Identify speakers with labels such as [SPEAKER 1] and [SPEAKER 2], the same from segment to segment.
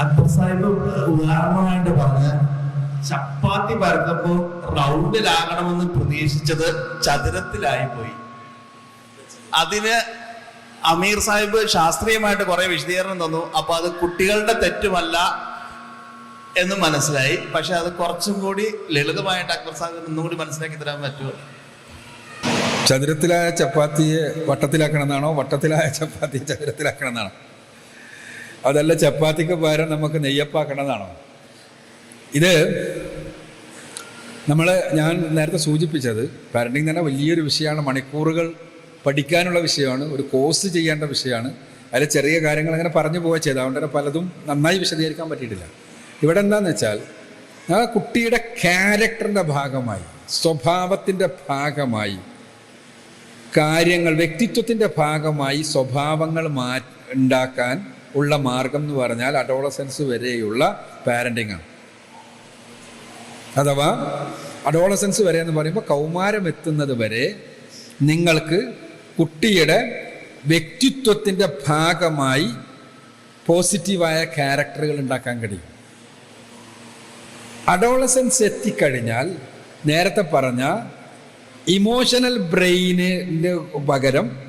[SPEAKER 1] അക്ബർ സാഹിബ് ഉദാഹരണമായിട്ട് പറഞ്ഞ ചപ്പാത്തി പരത്തപ്പോ റൗണ്ടിലാകണമെന്ന് പ്രതീക്ഷിച്ചത് ചതുരത്തിലായി പോയി. അതിന് അമീർ സാഹിബ് ശാസ്ത്രീയമായിട്ട് കുറെ വിശദീകരണം തന്നു. അപ്പൊ അത് കുട്ടികളുടെ തെറ്റുമല്ല എന്ന് മനസ്സിലായി. പക്ഷെ അത് കുറച്ചും കൂടി ലളിതമായിട്ട് അക്ബർ സാഹിബ് ഒന്നും കൂടി മനസ്സിലാക്കി തരാൻ പറ്റുമോ?
[SPEAKER 2] ചതുരത്തിലായ ചപ്പാത്തിയെ വട്ടത്തിലാക്കണമെന്നാണോ? വട്ടത്തിലായ ചപ്പാത്തി ചതുരത്തിലാക്കണമെന്നാണോ? അതല്ല ചപ്പാത്തിക്ക് പകരം നമുക്ക് നെയ്യപ്പാക്കണമെന്നാണോ ഇത് നമ്മൾ ഞാൻ നേരത്തെ സൂചിപ്പിച്ചത് പാരന്റിങ് തന്നെ വലിയൊരു വിഷയമാണ് മണിക്കൂറുകൾ പഠിക്കാനുള്ള വിഷയമാണ് ഒരു കോഴ്സ് ചെയ്യേണ്ട വിഷയമാണ്. അതിൽ ചെറിയ കാര്യങ്ങൾ അങ്ങനെ പറഞ്ഞു പോവുക ചെയ്ത്. അതുകൊണ്ട് തന്നെ പലതും നന്നായി വിശദീകരിക്കാൻ പറ്റിയിട്ടില്ല. ഇവിടെ എന്താണെന്ന് വെച്ചാൽ ആ കുട്ടിയുടെ ക്യാരക്ടറിന്റെ ഭാഗമായി സ്വഭാവത്തിന്റെ ഭാഗമായി കാര്യങ്ങൾ വ്യക്തിത്വത്തിന്റെ ഭാഗമായി സ്വഭാവങ്ങൾ മാ ഉണ്ടാക്കാൻ ഉള്ള മാർഗം എന്ന് പറഞ്ഞാൽ അഡോളസൻസ് വരെയുള്ള പാരന്റിങ് ആണ്. അഥവാ അഡോളസൻസ് വരെ എന്ന് പറയുമ്പോൾ കൗമാരം എത്തുന്നത് വരെ നിങ്ങൾക്ക് കുട്ടിയുടെ വ്യക്തിത്വത്തിന്റെ ഭാഗമായി പോസിറ്റീവായ ക്യാരക്ടറുകൾ ഉണ്ടാക്കാൻ കഴിയും. അഡോളസൻസ് എത്തിക്കഴിഞ്ഞാൽ നേരത്തെ പറഞ്ഞ ഇമോഷണൽ ബ്രെയിനിന്റെ പകരം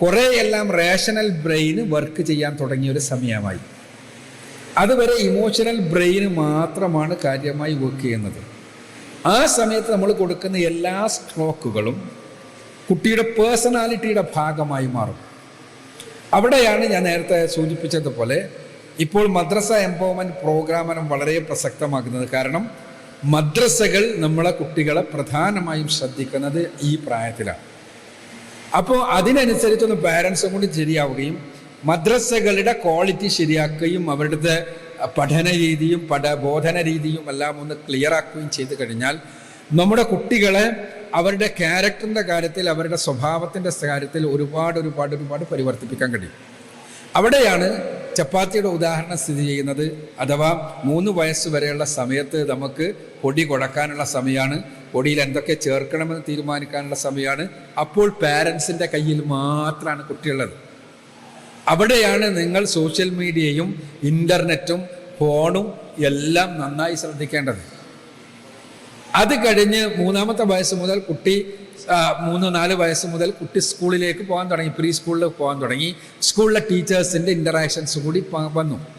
[SPEAKER 2] കുറേയെല്ലാം റേഷണൽ ബ്രെയിന് വർക്ക് ചെയ്യാൻ തുടങ്ങിയ ഒരു സമയമായി. അതുവരെ ഇമോഷണൽ ബ്രെയിന് മാത്രമാണ് കാര്യമായി വർക്ക് ചെയ്യുന്നത്. ആ സമയത്ത് നമ്മൾ കൊടുക്കുന്ന എല്ലാ സ്ട്രോക്കുകളും കുട്ടിയുടെ പേഴ്സണാലിറ്റിയുടെ ഭാഗമായി മാറും. അവിടെയാണ് ഞാൻ നേരത്തെ സൂചിപ്പിച്ചതുപോലെ ഇപ്പോൾ മദ്രസ എംപവർമെന്റ് പ്രോഗ്രാമനം വളരെ പ്രസക്തമാക്കുന്നത് കാരണം മദ്രസകൾ നമ്മളെ കുട്ടികളെ പ്രധാനമായും ശ്രദ്ധിക്കുന്നത് ഈ പ്രായത്തിലാണ്. അപ്പോൾ അതിനനുസരിച്ചൊന്ന് പാരൻസും കൂടി ശരിയാവുകയും മദ്രസകളുടെ ക്വാളിറ്റി ശരിയാക്കുകയും അവരുടെ പഠന രീതിയും പഠ ബോധന രീതിയും എല്ലാം ഒന്ന് ക്ലിയർ ആക്കുകയും ചെയ്തു കഴിഞ്ഞാൽ നമ്മുടെ കുട്ടികളെ അവരുടെ ക്യാരക്ടറിന്റെ കാര്യത്തിൽ അവരുടെ സ്വഭാവത്തിന്റെ കാര്യത്തിൽ ഒരുപാട് ഒരുപാട് ഒരുപാട് പരിവർത്തിപ്പിക്കാൻ കഴിയും. അവിടെയാണ് ചപ്പാത്തിയുടെ ഉദാഹരണം സ്ഥിതി ചെയ്യുന്നത്. അഥവാ മൂന്ന് വയസ്സ് വരെയുള്ള സമയത്ത് നമുക്ക് പൊടി കുഴക്കാനുള്ള സമയമാണ്. പൊടിയിൽ എന്തൊക്കെ ചേർക്കണമെന്ന് തീരുമാനിക്കാനുള്ള സമയമാണ്. അപ്പോൾ പാരൻസിന്റെ കയ്യിൽ മാത്രമാണ് കുട്ടിയുള്ളത്. അവിടെയാണ് നിങ്ങൾ സോഷ്യൽ മീഡിയയും ഇന്റർനെറ്റും ഫോണും എല്ലാം നന്നായി ശ്രദ്ധിക്കേണ്ടത്. അത് കഴിഞ്ഞ് മൂന്നാമത്തെ വയസ്സ് മുതൽ കുട്ടി മൂന്ന് നാല് വയസ്സ് മുതൽ കുട്ടി സ്കൂളിലേക്ക് പോകാൻ തുടങ്ങി. പ്രീ സ്കൂളിൽ പോകാൻ തുടങ്ങി. സ്കൂളിലെ ടീച്ചേഴ്സിന്റെ ഇന്ററാക്ഷൻസ് കൂടി വന്നു.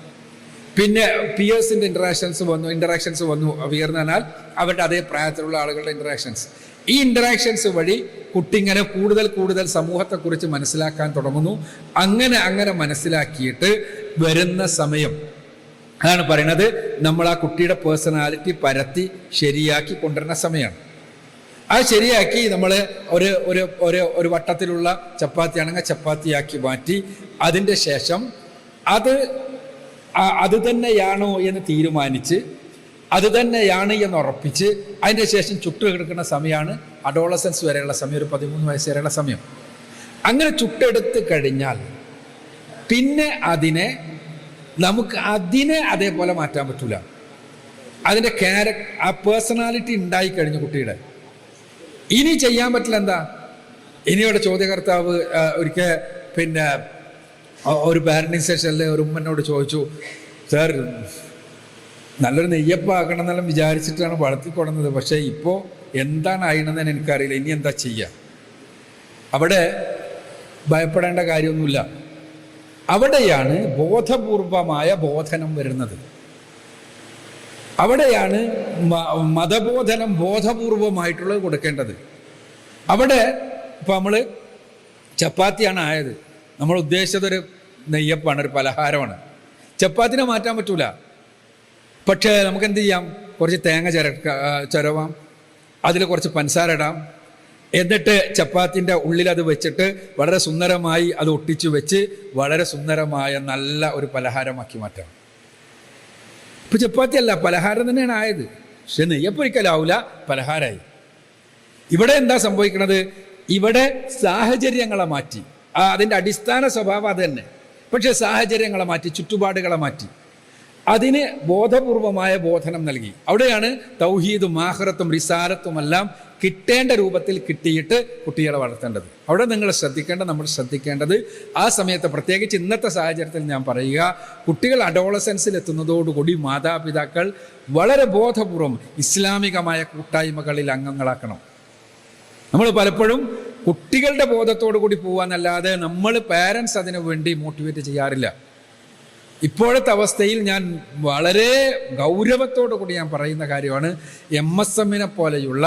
[SPEAKER 2] പിന്നെ പിയേഴ്സിന്റെ ഇന്ററാക്ഷൻസ് വന്നു ഇന്ററാക്ഷൻസ് വന്നു ഉയർന്നതിനാൽ അവരുടെ അതേ പ്രായത്തിലുള്ള ആളുകളുടെ ഇന്ററാക്ഷൻസ് ഈ ഇന്ററാക്ഷൻസ് വഴി കുട്ടി ഇങ്ങനെ കൂടുതൽ കൂടുതൽ സമൂഹത്തെക്കുറിച്ച് മനസ്സിലാക്കാൻ തുടങ്ങുന്നു. അങ്ങനെ അങ്ങനെ മനസ്സിലാക്കിയിട്ട് വരുന്ന സമയം. അതാണ് പറയുന്നത് നമ്മൾ ആ കുട്ടിയുടെ പേഴ്സണാലിറ്റി പരത്തി ശരിയാക്കി കൊണ്ടുവരുന്ന സമയമാണ് അത് ശരിയാക്കി നമ്മൾ ഒരു ഒരു ഒരു ഒരു വട്ടത്തിലുള്ള ചപ്പാത്തി ആണെങ്കിൽ ചപ്പാത്തിയാക്കി മാറ്റി അതിന്റെ ശേഷം അത് അത് തന്നെയാണോ എന്ന് തീരുമാനിച്ച് അത് തന്നെയാണ് എന്ന് ഉറപ്പിച്ച് അതിന്റെ ശേഷം ചുട്ട് കിടക്കുന്ന സമയമാണ് അഡോളസൻസ് വരെയുള്ള സമയം ഒരു പതിമൂന്ന് വയസ്സ് വരെയുള്ള സമയം. അങ്ങനെ ചുട്ടെടുത്ത് കഴിഞ്ഞാൽ പിന്നെ അതിനെ നമുക്ക് അതിനെ അതേപോലെ മാറ്റാൻ പറ്റൂല. അതിന്റെ ക്യാരക്ടർ ആ പേഴ്സണാലിറ്റി ഉണ്ടായി കഴിഞ്ഞു കുട്ടിയുടെ. ഇനി ചെയ്യാൻ പറ്റില്ല എന്താ? ഇനിയുടെ ചോദ്യകർത്താവ് ഒരിക്കൽ പിന്നെ ഒരു പാരന്റിങ് സെഷനിൽ ഒരു ഉമ്മനോട് ചോദിച്ചു സാർ നല്ലൊരു നെയ്യപ്പാക്കണം എന്നെല്ലാം വിചാരിച്ചിട്ടാണ് വളർത്തിക്കൊടുന്നത് പക്ഷേ ഇപ്പോൾ എന്താണ് അയണമെന്ന് എനിക്കറിയില്ല. ഇനി എന്താ ചെയ്യുക അവിടെ ഭയപ്പെടേണ്ട കാര്യമൊന്നുമില്ല. അവിടെയാണ് ബോധപൂർവമായ ബോധനം വരുന്നത്. അവിടെയാണ് മതബോധനം ബോധപൂർവമായിട്ടുള്ളത് കൊടുക്കേണ്ടത്. അവിടെ ഇപ്പം നമ്മൾ ചപ്പാത്തിയാണ് ആയത്. നമ്മൾ ഉദ്ദേശിച്ചതൊരു നെയ്യപ്പാണ് ഒരു പലഹാരമാണ്. ചപ്പാത്തിനെ മാറ്റാൻ പറ്റൂല. പക്ഷേ നമുക്ക് എന്ത് ചെയ്യാം? കുറച്ച് തേങ്ങ ചിരക്ക ചരവാം. അതിൽ കുറച്ച് പഞ്ചസാര ഇടാം. എന്നിട്ട് ചപ്പാത്തിന്റെ ഉള്ളിൽ അത് വെച്ചിട്ട് വളരെ സുന്ദരമായി അത് ഒട്ടിച്ചു വെച്ച് വളരെ സുന്ദരമായ നല്ല ഒരു പലഹാരമാക്കി മാറ്റാം. ഇപ്പൊ ചപ്പാത്തി അല്ല പലഹാരം തന്നെയാണ് ആയത്. പക്ഷെ നെയ്യപ്പൊരിക്കലാവൂല പലഹാരമായി. ഇവിടെ എന്താ സംഭവിക്കുന്നത് ഇവിടെ സാഹചര്യങ്ങളെ മാറ്റി. അതിന്റെ അടിസ്ഥാന സ്വഭാവം അത് തന്നെ. പക്ഷേ സാഹചര്യങ്ങളെ മാറ്റി ചുറ്റുപാടുകളെ മാറ്റി. അതിന് ബോധപൂർവമായ ബോധനം നൽകി. അവിടെയാണ് തൗഹീദും ആഹ്റത്തും റിസാലത്തുമെല്ലാം കിട്ടേണ്ട രൂപത്തിൽ കിട്ടിയിട്ട് കുട്ടികളെ വളർത്തേണ്ടത്. അവിടെ നിങ്ങൾ ശ്രദ്ധിക്കേണ്ട നമ്മൾ ശ്രദ്ധിക്കേണ്ടത് ആ സമയത്ത് പ്രത്യേകിച്ച് ഇന്നത്തെ സാഹചര്യത്തിൽ ഞാൻ പറയുക കുട്ടികൾ അഡോളസൻസിൽ എത്തുന്നതോടുകൂടി മാതാപിതാക്കൾ വളരെ ബോധപൂർവം ഇസ്ലാമികമായ കൂട്ടായ്മകളിൽ അംഗങ്ങളാക്കണം. നമ്മൾ പലപ്പോഴും കുട്ടികളുടെ ബോധത്തോടു കൂടി പോവാന്നല്ലാതെ നമ്മൾ പാരൻസ് അതിനു വേണ്ടി മോട്ടിവേറ്റ് ചെയ്യാറില്ല. ഇപ്പോഴത്തെ അവസ്ഥയിൽ ഞാൻ വളരെ ഗൗരവത്തോടു കൂടി ഞാൻ പറയുന്ന കാര്യമാണ് എം എസ് എമ്മിനെ പോലെയുള്ള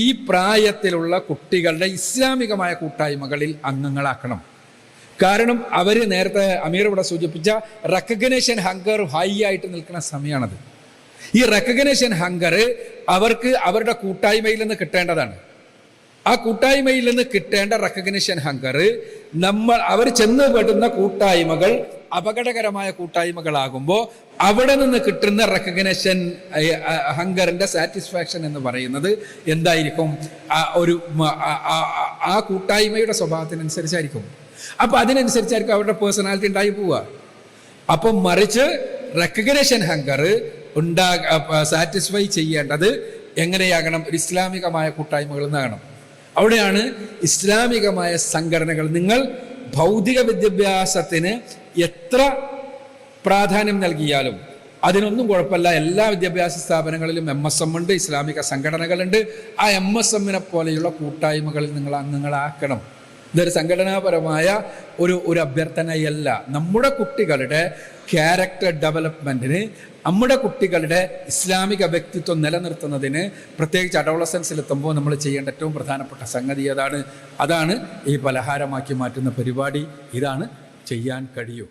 [SPEAKER 2] ഈ പ്രായത്തിലുള്ള കുട്ടികളുടെ ഇസ്ലാമികമായ കൂട്ടായ്മകളിൽ അംഗങ്ങളാക്കണം. കാരണം അവർ നേരത്തെ അമീർ ഇവിടെ സൂചിപ്പിച്ച റെക്കഗ്നേഷൻ ഹങ്കർ ഹൈ ആയിട്ട് നിൽക്കുന്ന സമയമാണത് ഈ റെക്കഗ്നേഷൻ ഹങ്കർ അവർക്ക് അവരുടെ കൂട്ടായ്മയിൽ നിന്ന് കിട്ടേണ്ടതാണ്. ആ കൂട്ടായ്മയിൽ നിന്ന് കിട്ടേണ്ട റെക്കഗ്നിഷൻ ഹങ്കർ നമ്മൾ അവർ ചെന്ന് പെടുന്ന കൂട്ടായ്മകൾ അപകടകരമായ കൂട്ടായ്മകളാകുമ്പോൾ അവിടെ നിന്ന് കിട്ടുന്ന റെക്കഗ്നേഷൻ ഹങ്കറിന്റെ സാറ്റിസ്ഫാക്ഷൻ എന്ന് പറയുന്നത് എന്തായിരിക്കും? ഒരു ആ കൂട്ടായ്മയുടെ സ്വഭാവത്തിനനുസരിച്ചായിരിക്കും. അപ്പൊ അതിനനുസരിച്ചായിരിക്കും അവരുടെ പേഴ്സണാലിറ്റി ഉണ്ടായി പോവുക. അപ്പം മറിച്ച് റെക്കഗ്നേഷൻ ഹങ്കർ ഉണ്ടാ സാറ്റിസ്ഫൈ ചെയ്യേണ്ടത് എങ്ങനെയാകണം? ഒരു ഇസ്ലാമികമായ കൂട്ടായ്മകളിൽ നിന്നാകണം. അവിടെയാണ് ഇസ്ലാമികമായ സംഘടനകൾ. നിങ്ങൾ ഭൗതിക വിദ്യാഭ്യാസത്തിന് എത്ര പ്രാധാന്യം നൽകിയാലും അതിനൊന്നും കുഴപ്പമില്ല. എല്ലാ വിദ്യാഭ്യാസ സ്ഥാപനങ്ങളിലും എം എസ് എം ഉണ്ട് ഇസ്ലാമിക സംഘടനകളുണ്ട്. ആ എം എസ് എമ്മിനെ പോലെയുള്ള കൂട്ടായ്മകളിൽ നിങ്ങൾ അംഗങ്ങളാക്കണം. ഇതൊരു സംഘടനാപരമായ ഒരു ഒരു അഭ്യർത്ഥനയല്ല. നമ്മുടെ കുട്ടികളുടെ ക്യാരക്ടർ ഡെവലപ്മെന്റിന് നമ്മുടെ കുട്ടികളുടെ ഇസ്ലാമിക വ്യക്തിത്വം നിലനിർത്തുന്നതിന് പ്രത്യേകിച്ച് അഡോളസൻസിലെത്തുമ്പോൾ നമ്മൾ ചെയ്യേണ്ട ഏറ്റവും പ്രധാനപ്പെട്ട സംഗതി അതാണ് അതാണ് ഈ പലഹാരമാക്കി മാറ്റുന്ന പരിപാടി. ഇതാണ് ചെയ്യാൻ കഴിയൂ.